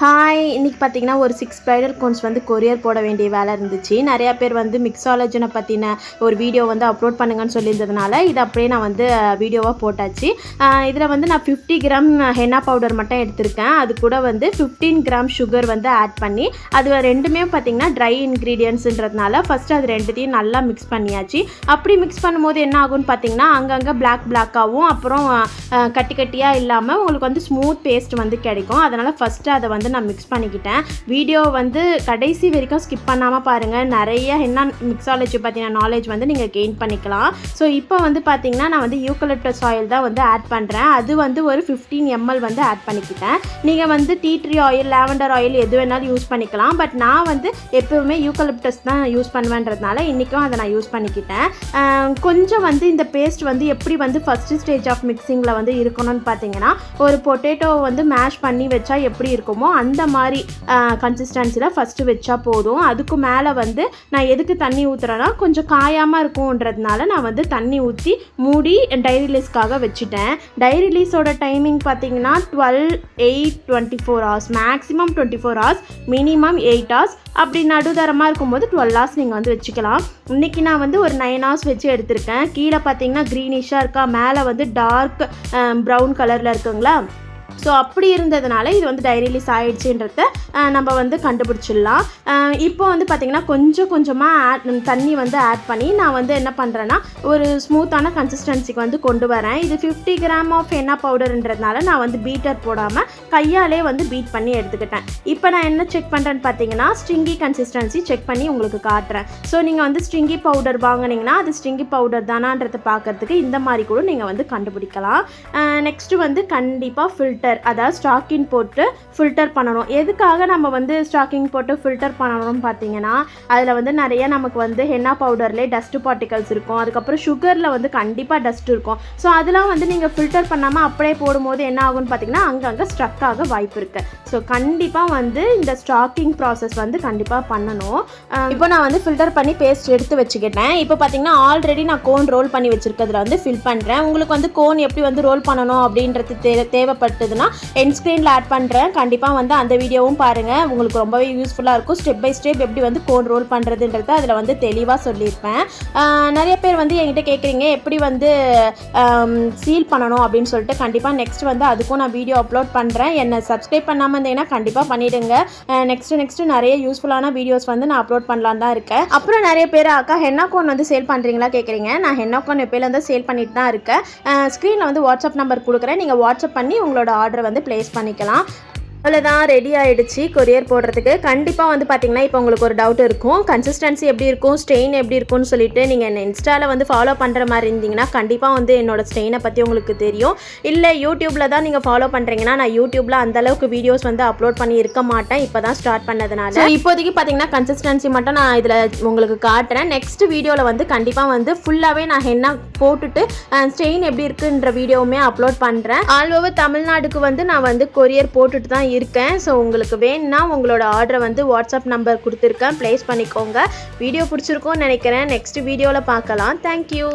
Hi இன்றைக்கி பார்த்தீங்கன்னா ஒரு சிக்ஸ் ப்ரைடல் கோன்ஸ் வந்து கொரியர் போட வேண்டிய வேலை இருந்துச்சு. நிறையா பேர் வந்து மிக்ஸாலஜனை பற்றின ஒரு வீடியோ வந்து அப்லோட் பண்ணுங்கன்னு சொல்லியிருந்ததுனால இது அப்படியே நான் வந்து வீடியோவாக போட்டாச்சு. இதில் வந்து நான் ஃபிஃப்டி கிராம் ஹென்னா பவுடர் மட்டும் எடுத்திருக்கேன். அது கூட வந்து ஃபிஃப்டீன் கிராம் சுகர் வந்து ஆட் பண்ணி அது ரெண்டுமே பார்த்தீங்கன்னா ட்ரை இன்க்ரீடியன்ஸுன்றதுனால ஃபஸ்ட்டு அது ரெண்டுத்தையும் நல்லா மிக்ஸ் பண்ணியாச்சு. அப்படி மிக்ஸ் பண்ணும்போது என்ன ஆகும்னு பார்த்தீங்கன்னா அங்கங்கே பிளாக் பிளாக்காகவும் அப்புறம் கட்டி கட்டியாக இல்லாமல் உங்களுக்கு வந்து ஸ்மூத் பேஸ்ட் வந்து கிடைக்கும். அதனால் ஃபஸ்ட்டு அதை வந்து நான் மிக்ஸ் பண்ணிக்கிட்டேன். வீடியோ வந்து கடைசி வரைக்கும் ஸ்கிப் பண்ணாமல் பாருங்கள் நிறைய என்ன மிக்ஸாலஜி பற்றின நாலேஜ் வந்து நீங்கள் கெயின் பண்ணிக்கலாம். ஸோ இப்போ வந்து பார்த்தீங்கன்னா நான் வந்து யூக்கலிப்டஸ் ஆயில் தான் வந்து ஆட் பண்ணுறேன் அது வந்து ஒரு ஃபிஃப்டீன் எம்எல் வந்து ஆட் பண்ணிக்கிட்டேன். நீங்கள் வந்து tea tree oil lavender oil எது வேணாலும் யூஸ் பண்ணிக்கலாம். பட் நான் வந்து எப்போவுமே யூக்கலிப்டஸ் தான் யூஸ் பண்ணுவேன்றதுனால இன்றைக்கும் அதை நான் யூஸ் பண்ணிக்கிட்டேன். கொஞ்சம் வந்து இந்த பேஸ்ட் வந்து எப்படி வந்து ஃபஸ்ட்டு ஸ்டேஜ் ஆஃப் மிக்சிங்கில் வந்து இருக்கணும்னு பார்த்தீங்கன்னா ஒரு பொட்டேட்டோ வந்து மேஷ் பண்ணி வச்சா எப்படி இருக்குமோ அந்த மாதிரி கன்சிஸ்டன்சியில் ஃபஸ்ட்டு வச்சா போதும். அதுக்கு மேலே வந்து நான் எதுக்கு தண்ணி ஊற்றுறேன்னா கொஞ்சம் காயாமல் இருக்கும்ன்றதுனால நான் வந்து தண்ணி ஊற்றி மூடி டைரி ரிலீஸ்க்காக வச்சுட்டேன். டைரி ரிலீஸோட டைமிங் பார்த்தீங்கன்னா twelve eight twenty four hours maximum twenty four hours minimum eight hours அப்படி நடுதரமாக இருக்கும்போது டுவெல் ஹவர்ஸ் நீங்கள் வந்து வச்சுக்கலாம். இன்றைக்கி நான் வந்து ஒரு நைன் ஹவர்ஸ் வச்சு எடுத்திருக்கேன். கீழே பார்த்தீங்கன்னா க்ரீனிஷாக இருக்கா? மேலே வந்து டார்க் ப்ரௌன் கலரில் இருக்குங்களா? ஸோ அப்படி இருந்ததுனால இது வந்து டைரி ரிலீஸ் நம்ம வந்து கண்டுபிடிச்சிடலாம். இப்போ வந்து பார்த்திங்கன்னா கொஞ்சம் கொஞ்சமாக ஆட் தண்ணி வந்து ஆட் பண்ணி நான் வந்து என்ன பண்ணுறேன்னா ஒரு ஸ்மூத்தான கன்சிஸ்டன்சிக்கு வந்து கொண்டு வரேன். இது ஃபிஃப்டி கிராம் ஆஃப் என்ன பவுடர்ன்றதுனால நான் வந்து பீட்டர் போடாமல் கையாலே வந்து பீட் பண்ணி எடுத்துக்கிட்டேன். இப்போ நான் என்ன செக் பண்ணுறேன்னு பார்த்தீங்கன்னா ஸ்ட்ரிங்கி கன்சிஸ்டன்சி செக் பண்ணி உங்களுக்கு காட்டுறேன். ஸோ நீங்கள் வந்து ஸ்ட்ரிங்கி பவுடர் வாங்கினீங்கன்னா அது ஸ்ட்ரிங்கி பவுடர் தானான்றதை பார்க்கறதுக்கு இந்த மாதிரி கூட நீங்கள் வந்து கண்டுபிடிக்கலாம். நெக்ஸ்ட்டு வந்து கண்டிப்பாக ஃபில்டர் ஃபில்டர் அதாவது ஸ்டாக்கிங் போட்டு ஃபில்டர் பண்ணணும். எதுக்காக நம்ம வந்து ஸ்டாக்கிங் போட்டு ஃபில்டர் பண்ணணும்னு பார்த்தீங்கன்னா அதில் வந்து நிறைய நமக்கு வந்து ஹென்னா பவுடர்லேயே டஸ்ட் பார்ட்டிகல்ஸ் இருக்கும். அதுக்கப்புறம் சுகரில் வந்து கண்டிப்பாக டஸ்ட் இருக்கும். ஸோ அதெல்லாம் வந்து நீங்கள் ஃபில்டர் பண்ணாமல் அப்படியே போடும்போது என்ன ஆகும்னு பார்த்தீங்கன்னா அங்கங்கே ஸ்ட்ரக் ஆக வாய்ப்பு இருக்குது ஸோ கண்டிப்பாக வந்து இந்த ஸ்டாக்கிங் ப்ராசஸ் வந்து கண்டிப்பாக பண்ணணும். இப்போ நான் வந்து ஃபில்டர் பண்ணி பேஸ்ட் எடுத்து வச்சுக்கிட்டேன். இப்போ பார்த்தீங்கன்னா ஆல்ரெடி நான் கோன் ரோல் பண்ணி வச்சுருக்கிறதுல வந்து ஃபில் பண்ணுறேன் உங்களுக்கு வந்து கோன் எப்படி வந்து ரோல் பண்ணணும் அப்படின்றது தே இருந்ததுன்னா என் ஸ்க்ரீனில் ஆட் பண்ணுறேன் கண்டிப்பாக வந்து அந்த வீடியோவும் பாருங்கள் உங்களுக்கு ரொம்பவே யூஸ்ஃபுல்லாக இருக்கும். ஸ்டெப் பை ஸ்டெப் எப்படி வந்து கோன் ரோல் பண்ணுறதுன்றத அதில் வந்து தெளிவாக சொல்லியிருப்பேன். நிறைய பேர் வந்து என்கிட்ட கேட்குறீங்க எப்படி வந்து சீல் பண்ணணும் அப்படின்னு சொல்லிட்டு. கண்டிப்பாக நெக்ஸ்ட் வந்து அதுக்கும் நான் வீடியோ அப்லோட் பண்ணுறேன் என்னை சப்ஸ்கிரைப் பண்ணாமல் இருந்தீங்கன்னா கண்டிப்பாக பண்ணிவிடுங்க நெக்ஸ்ட் நெக்ஸ்ட் நிறைய யூஸ்ஃபுல்லான வீடியோஸ் வந்து நான் அப்லோட் பண்ணலான்னு தான் இருக்கேன். அப்புறம் நிறைய பேர் அக்கா ஹென்னா கோன் வந்து சேல் பண்ணுறீங்களா கேட்குறீங்க நான் ஹென்னா கோன் எப்பயிலேருந்து சேல் பண்ணிட்டு தான் இருக்கேன். ஸ்க்ரீனில் வந்து வாட்ஸ்அப் நம்பர் கொடுக்குறேன். நீங்கள் வாட்ஸ்அப் பண்ணி உங்களோட ஆர்டர் வந்து ப்ளேஸ் பண்ணிக்கலாம். அவ்வளோதான் ரெடி ஆகிடுச்சு கொரியர் போடுறதுக்கு. கண்டிப்பாக வந்து பார்த்தீங்கன்னா இப்போ உங்களுக்கு ஒரு டவுட் இருக்கும். கன்சிஸ்டன்சி எப்படி இருக்கும்? ஸ்டெயின் எப்படி இருக்கும்னு சொல்லிட்டு நீங்கள் என்ன இன்ஸ்டாவில் வந்து ஃபாலோ பண்ணுற மாதிரி இருந்தீங்கன்னா கண்டிப்பாக வந்து என்னோட ஸ்டெயினை பற்றி உங்களுக்கு தெரியும். இல்லை யூடியூப்பில் தான் நீங்கள் ஃபாலோ பண்ணுறீங்கன்னா நான் யூடியூப்பில் அந்த அளவுக்கு வீடியோஸ் வந்து அப்லோட் பண்ணி இருக்க மாட்டேன். இப்போ தான் ஸ்டார்ட் பண்ணதுனால இப்போதைக்கு பார்த்தீங்கன்னா கன்சிஸ்டன்சி மட்டும் நான் இதில் உங்களுக்கு காட்டுறேன். நெக்ஸ்ட் வீடியோவில் வந்து கண்டிப்பாக வந்து ஃபுல்லாகவே நான் என்ன போட்டுட்டு ஸ்டெயின் எப்படி இருக்குன்ற வீடியோவுமே அப்லோட் பண்ணுறேன் ஆல் ஓவர் தமிழ்நாடுக்கு வந்து நான் வந்து கொரியர் போட்டுட்டு தான் இருக்கேன். ஸோ உங்களுக்கு வேணும்னா உங்களோட ஆர்டரை வந்து வாட்ஸ்அப் நம்பர் கொடுத்துருக்கேன். ப்ளேஸ் பண்ணிக்கோங்க. வீடியோ பிடிச்சிருக்கோன்னு நினைக்கிறேன். நெக்ஸ்ட் வீடியோவில் பார்க்கலாம். தேங்க்யூ